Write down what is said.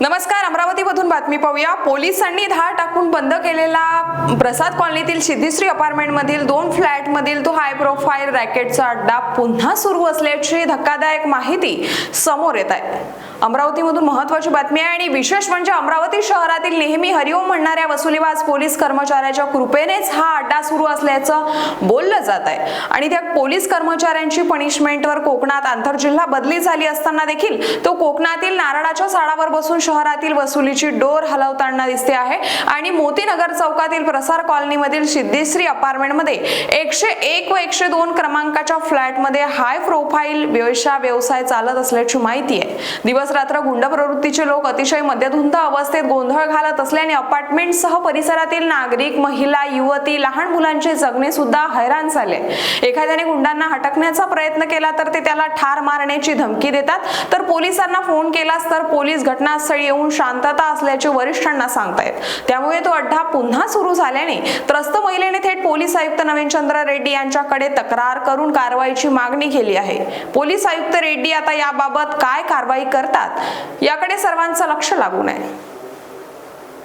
नमस्कार अमरावतीमधून बातमी पाहूया. पोलिसांनी धाड टाकून बंद केलेला प्रसाद कॉलनीतील सिद्धीश्री अपार्टमेंटमधील दोन फ्लॅटमधील तो हाय प्रोफाईल रॅकेटचा अड्डा पुन्हा सुरू असल्याची धक्कादायक माहिती समोर येत आहे. अमरावतीमधून महत्वाची बातमी आहे आणि विशेष म्हणजे अमरावती शहरातील नेहमी हरिओम म्हणणाऱ्या वसुलीवाज पोलीस कर्मचाऱ्याच्या कृपेनेच हा अड्डा सुरू असल्याचं बोललं जात आहे. आणि त्या पोलीस कर्मचाऱ्यांची पनिशमेंटवर कोकणात आंतरजिल्हा बदली झाली असताना देखील तो कोकणातील नारळाच्या साडावर बसून शहरातील वसुलीची डोर हलवताना दिसते आहे. आणि मोतीनगर चौकातील प्रसार कॉलनीमधील सिद्धेश्री अपार्टमेंटमध्ये एकशे एक व एकशे दोन क्रमांकाच्या फ्लॅटमध्ये हाय प्रोफाईल व्यवसाय व्यवसाय चालत असल्याची माहिती आहे. दिवस रात्र गुंड प्रवृत्तीचे लोक अतिशय मद्यधुंद अवस्थेत गोंधळ घालत असल्याने अपार्टमेंटसह परिसरातील नागरिक महिला युवती लहान मुलांचे जगणे सुद्धा हैराण झाले. एखाद्याने गुंडांना हटकण्याचा प्रयत्न केला तर ते त्याला ठार मारण्याची धमकी देतात. तर पोलिसांना फोन केलास तर पोलीस घटनास्थळी येऊन शांतता असल्याचे वरिष्ठांना सांगतायत. त्यामुळे तो अड्डा पुन्हा सुरू झाल्याने त्रस्त महिलेने थेट पोलीस आयुक्त नवीनचंद्र रेड्डी यांच्याकडे तक्रार करून कारवाईची मागणी केली आहे. पोलीस आयुक्त रेड्डी आता याबाबत काय कारवाई करतात? याकडे सर्वांचं लक्ष लागू नये.